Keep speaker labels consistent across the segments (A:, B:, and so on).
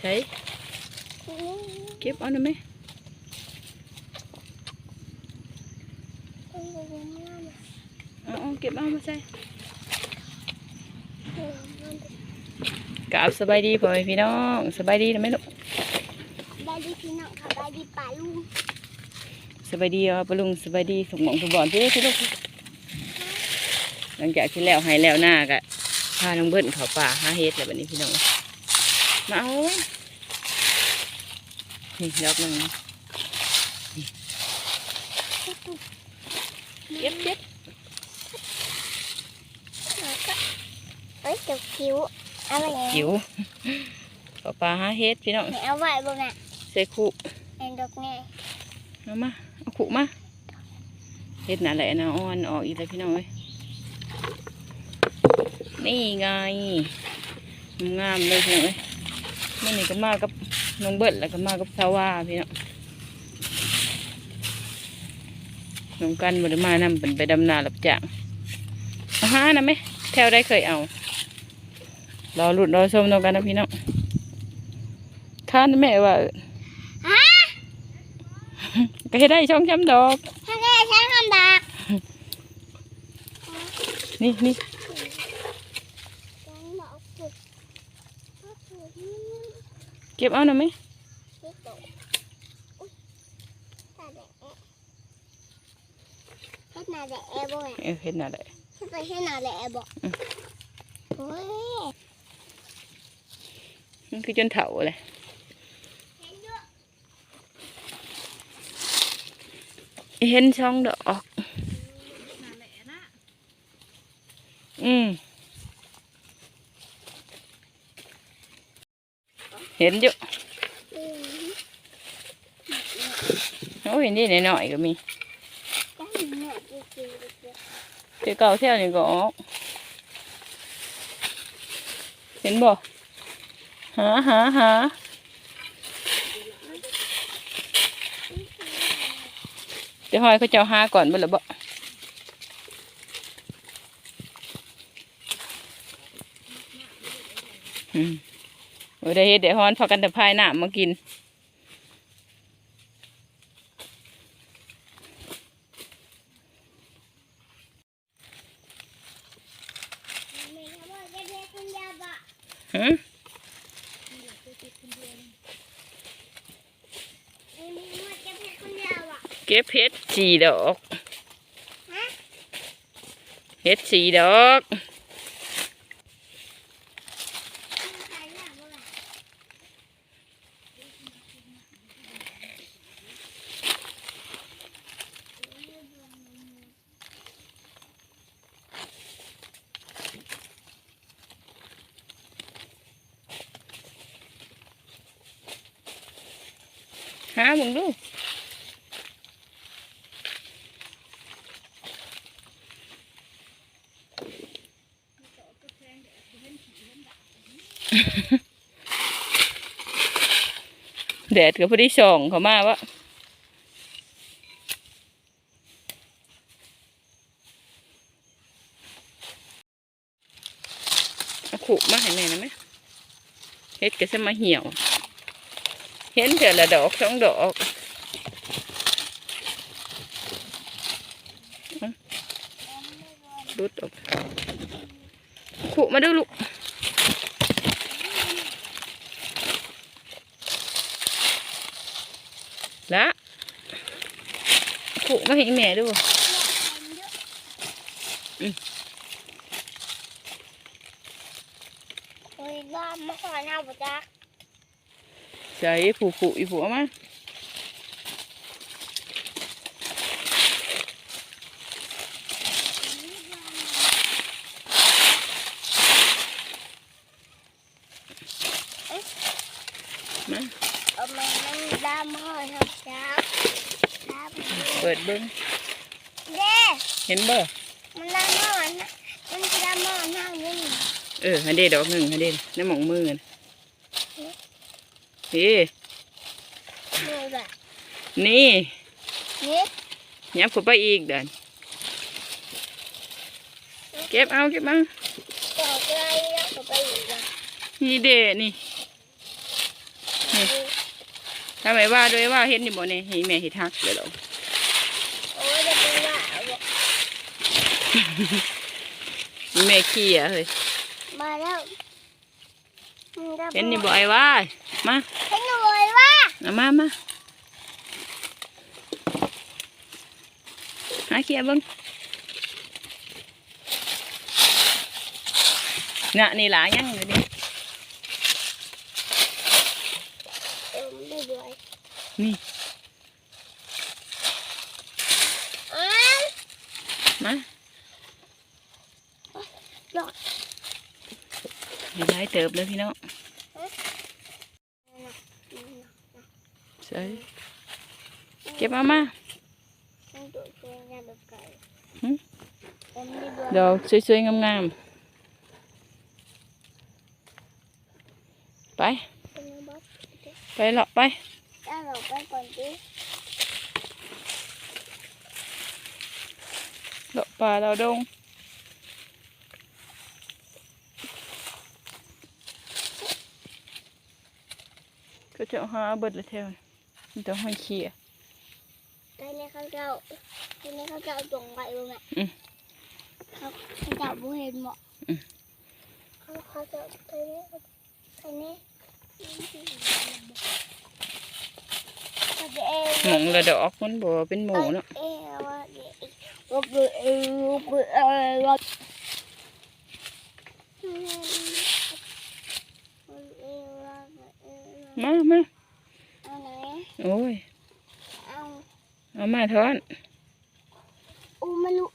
A: ใช้เก็บเอาหน่อยไหมเอาเก็บเอามาใส่กราบสบายดีพ่อแม่พี่น้องสบายดีนะแม่ลูก
B: ได้ดีพี่น้องค่ะได้ดีป่าลุง
A: สบายดีอะปะลุงสบายดีสมองสมบอนพี่พี่ลูกหลังจากที่แล้วให้แล้วหน้ากะพาน้องเบิ้ลเขาป่าหาเฮ็ดแล้วบัดนี้พี่น้อง มาเอาไว้นี่ดอกหนึ่งเก็บเก็บ
B: แล้วก็เอ้ยเจ้าคิ้วเอาไว้ไหน
A: จิ๋วเขาป่าหาเฮ็ดพี่น้อง
B: เอาไว้บ่แม่
A: ใส่ขู่
B: เอ็นดอกแง่
A: เอามาเอาขู่มาเฮ็ดนั่นแหละนะอ่อนออกอีกแล้วพี่น้องเอ้ยนี่ไงงามเลยพี่น้องเอ้ย มื่อนี้ก็มากับน้องเบิดแล้วก็มากับสาวาพี่น้องน้องกันบ่ได้มานำเป็นไปดำนารับจ้างเอาหานะไหมแถวได้เคยเอารอหลุดรอชมน้องกันนะพี่น้องท่านแม่ว่า
B: ฮะ
A: ก็ให้ได้ช่องช้ำดอก
B: ถ้าได้ใช้คำดัก
A: นี่นี่
B: ฉันบอกฝึกฝึกนี่
A: เก็บเอาหน่อยไหม
B: ที่โตอุ้ยตาแดงเฮ็ดหน้าแดงบ่แม่
A: เออเห็นน่ะแหละ
B: เฮ็ดไปเฮ็ดหน้าแดงบ่โอ้ย
A: มันคือจนเถาเลย
B: เห็นเยอะ
A: เห็นช่องดอก อืม เห็นอยู่
B: อืม
A: โอ้ยนี่หน่อยๆก็มี
B: จังเนี่ยจริงๆ
A: เจ้าเก่าเท่านี้ก็ออกเห็นบ่หาหาหาเดี๋ยวหอยเขาเจ้าหาก่อนบ่ละบ่อืม โอ้ยได้เฮ็ดเดี๋ยวฮอนพากันแต่พายน้ำมากิน
B: แม่เขาบอกจะเรียกคุณยาบะ
A: ฮะ
B: แม่บอกจะเรียกคุณยาบะ
A: เก็บเห็ดสี่ดอก
B: ฮะ
A: เห็ดสี่ดอก
B: ใครอยากบ่ล่ะ
A: หามึงดูแดดก็พอดีส่องเขามาวะขุมาให้แม่นะไหมเฮ็ดก็จะมาเหี่ยว ห็นเถอะละดอกสองดอกเอารุดออกขุมาดูลูกละขุมาให้แม่ดูอืม
B: โอ้ยบ้ามาขอหน้าบุจัก
A: ใส่ผูขุอีผัวมามา
B: เอาแม่นั่ งดามมาขอหน้าบุจักดาม
A: เปิดเบิ้ง
B: เด้
A: เห็นบ่
B: มันดามมาขอหน้ามันดามมาขอหน้าวิ่ง
A: เออฮันเดดอกหนึ่งฮันเดในหมองมือน่ะเฮ้
B: มือแบบ
A: นี่
B: นี้
A: ยับเข้าไปอีกเดินเก็บเอาเก็บเอา
B: ต่อไกลแล้วก็ไปอีกอะ
A: นี่เดนี่นี่ทำไมว่าด้วยว่าเห็นนี่บ่เนี่ยให้แม่เห็ดฮักเดี๋ยวเรา
B: โอ้ยจะเป็นว่าบอก
A: แม่ขี้อะเฮ้ย
B: มาแล้ว
A: เห็นนี่บ่ไอ้ว่า มา
B: เห็นหนูเลยว่า
A: เอามามาหาเขียเบิ้งน่ะนี่หลายยังอยู่ดิ
B: เออไม่ด้วย
A: นี่
B: อ้าว
A: มา
B: หลอด
A: ให้หลายเติบเลยพี่น้อง ใส่เก็บเอามา
B: มันตัวเองงานแบบ ไก่
A: หึ
B: เอ็มไม่ด้วย
A: ดอกสวยๆงามๆไป
B: เป็นบ๊อบ
A: ไปเลาะไป
B: ถ้าเราไปก่อนดิ
A: เลาะป่าเราดงก็จะหาเบิดเลยแถวนี้มันต้องให้เขีย
B: ไก่ในข้าวเจ้าไก่ในข้าวเจ้าจงไปบ้างไหม
A: อืม
B: เขาข้าวเจ้าบุเห็นหมด
A: อืม
B: เขาข้าวเจ้าไก่นี้ไก่นี้เขาจะเอง
A: หมองระดอกมันบ่เป็นหมูเนาะ
B: เอว่าเด็กรบเลยเออรบเลยเออรบ
A: มามา
B: เอาไหน
A: โอ้ย
B: เอา
A: เอามาทอน
B: อุ้มมาลุ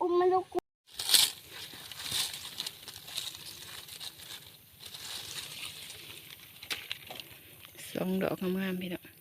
B: อุ้มมาลุก
A: สองดอกงามๆพี่น้อง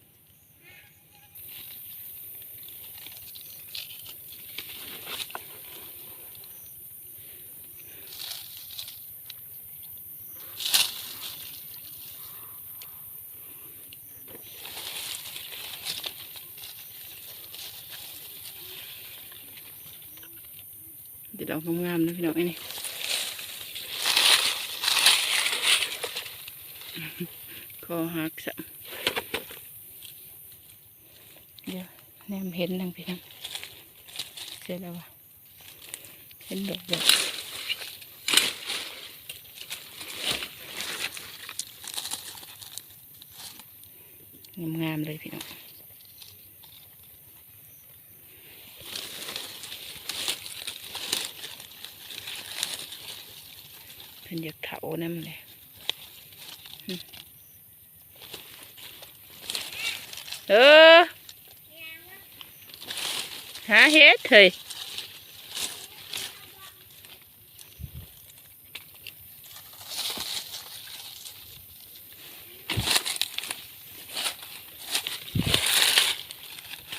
A: อกงามๆนะพี่น้องไอ้นี่คอหักสะเดี๋ยวแนมเห็นทางพี่น้องเสร็จแล้ววะเห็นดอกดอกงามๆเลยพี่น้อง พิ่นอยากเถาน้ำเลยเออหาเฮ็ดเถย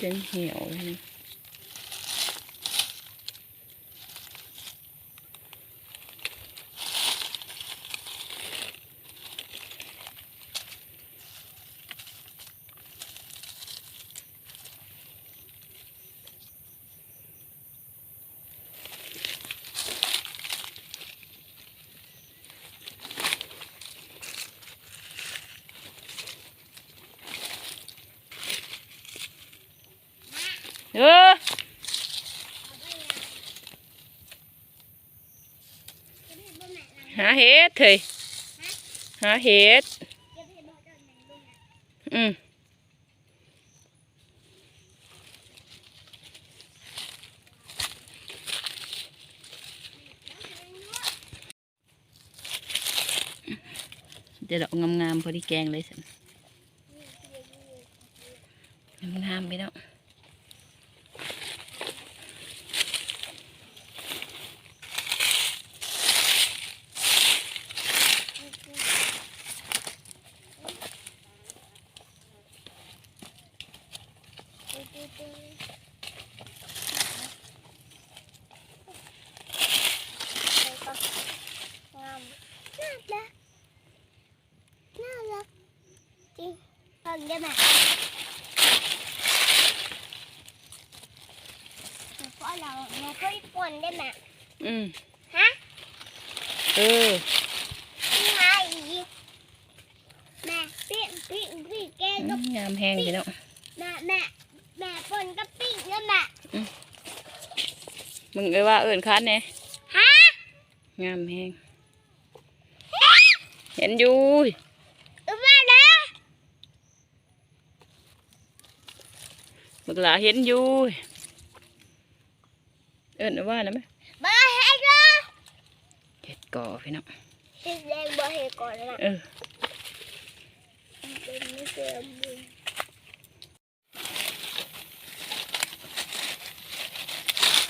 A: จนเหี่ยวเลยนะเออ หา เฮ็ดเถยหาเฮ็ดอืมเดี๋ยวดอกงามๆพอดีแกงเลยสิงามๆไปแล้ว
B: งามน่ารักน่ารักจริงฟัง ได้ไหมเพราะเราไม่ค่อยปนได้ไหม
A: อืม
B: ฮะ
A: เออ
B: นี่ไงแม่ปิ้งปิ้งปิ้งแก
A: อื
B: ก็
A: มยามแห้งพี่น้อง
B: แม่แม่แม่ปนก็ปิ้งแล้วแม่
A: มึงเอ้ยว่าเอิญคันเนี่ย
B: ฮะ
A: งามแห้งเห็นอยู่
B: เอามานะ
A: มึก หลาเห็นอยู่ เอิญว่านะไหม
B: มาให้ก็
A: เห็ดก่อพี่น้อง
B: สีแดงบ่ให้ก่อนนะ
A: เออ
B: เป็นไม่เสื่อมบุญ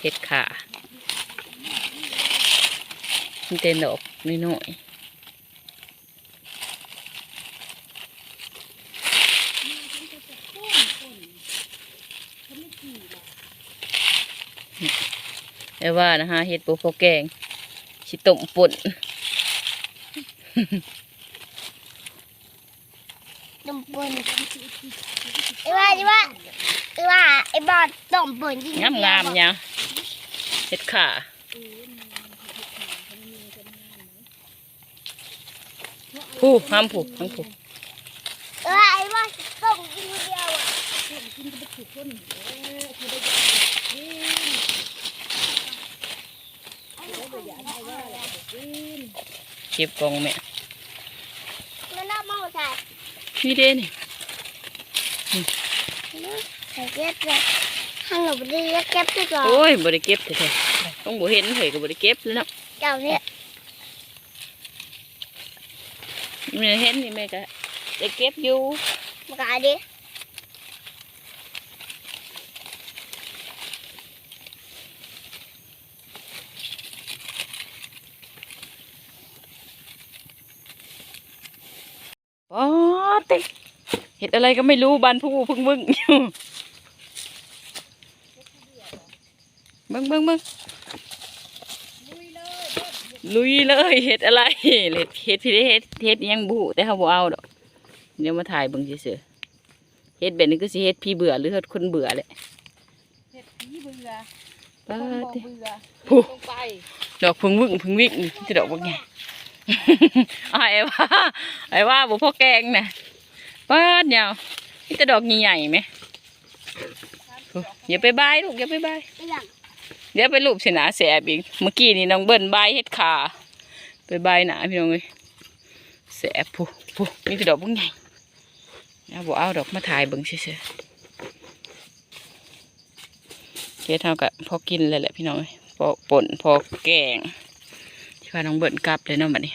A: เห็ดขามันเต็นดอกน้อยๆ แต่ว่านะฮะเห็ดปูพอแกงชิต้มป่น
B: ต้มปุ่นไอ้ว่าไอ้ว่าไอ้ว่าไอ้บอดต้มปุ่นจริง
A: งามงามๆเนี่ยเห็ดขาผู้ห้ามผูกห้ามผูก
B: ไอ้ว่าไอ้ว่าต้มกินเดียวอะ
A: เก็บกองแม่
B: มันน่าเมาใส่
A: นี่เด้นี่
B: ใส่เก็บเลยฮัลโหลบดีเก็บดีกว่า
A: โอ้ยบริเก็บแท้ๆต้องบ่เห็นเหยก็บริเก็บแล้วเนาะ
B: เจ้าเนี่ย
A: แม่เห็นนี่แม่ก็ได้เก็บอยู่
B: มากาดิ
A: ป๊อดติเห็ดอะไรก็ไม่รู้บานผู้พึ่งมึงอยู่เบิ่งเบิ่งเบิ่งลุยเลยเห็ดอะไรเห็ดเห็ดพี่ได้เห็ดเห็ดยังบูแต่เขาบ่เอาดอกเดี๋ยวมาถ่ายเบิ่งเฉยๆเห็ดแบบนี้ก็สิเห็ดพี่เบื่อหรือเห็ดคนเบื่อแหละ
C: เห็ดผีเบื่อ
A: ป๊า
C: คน
A: ด
C: บ่
A: ติ
C: เบื่อ
A: ผู้
C: ลงไป
A: ดอกพึ่งวึ่งพึ่งวิ่งนี่ที่ดอกว่าไง อ้ายว่าไอ้ว่าบุพ่อแกงน่ะป้าดยาวนี่จะดอกใหญ่ๆไหมโอ้อย่าไปบายลูกอย่าไปบาย
B: เรื่อง
A: เดี๋ยวไปรูปเสหนาแสบอีกเมื่อกี้นี่น้องเบิ้ลบายเฮ็ดขาไปบายหนาพี่น้องเลยแสบผู้ผู้นี่คือดอกบุ้งใหญ่เอาบ่เอาดอกมาถ่ายเบิ่งเฉยๆเฮ็ดเท่ากับพอกินเลยแหละพี่น้องเอ้ยพอป่นพอแกง ที่ว่าน้องเบิ้ลกลับเลยเนาะบัดนี้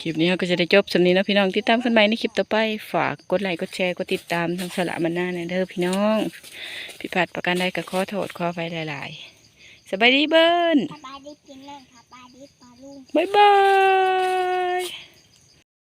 A: คลิปนี้เราก็จะได้จบสำนี้เนาะพี่น้องติดตามกันใหม่ในคลิปต่อไป ฝากกดไลค์กดแชร์กดติดตามทั้งสละมันหน้าในเด้อพี่น้องผิดพลาดประการใดก็ขอโทษขอไปหลาย ๆสบายดีเบิ้ล
B: สบายดีกินเรื่องสบายดีปลาลุง
A: บ๊ายบาย